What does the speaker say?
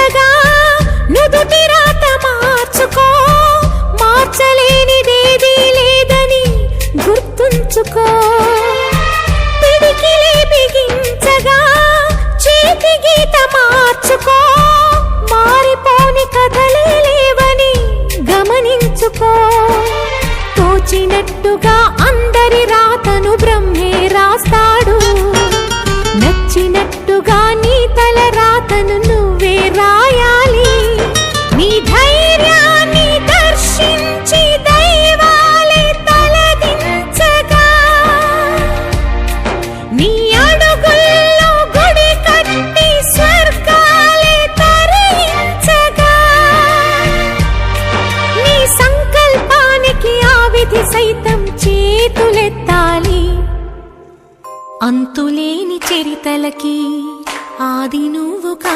ఉండగా నుదుటి రాత మార్చుకో. మార్చలేనిదేదీ లేదని గుర్తుంచుకో. పిడికిలి బిగించగా చేతి గీత మార్చుకో. మారిపోని కథలే లేవని గమనించుకో. తోచినట్టుగా అందరి రాతను బ్రహ్మే రాస్తాడు. నచ్చినట్టుగా నీ తల రాతను సైతం చేతులెత్తాలి. అంతులేని చరితలకి ఆది నువ్వు కా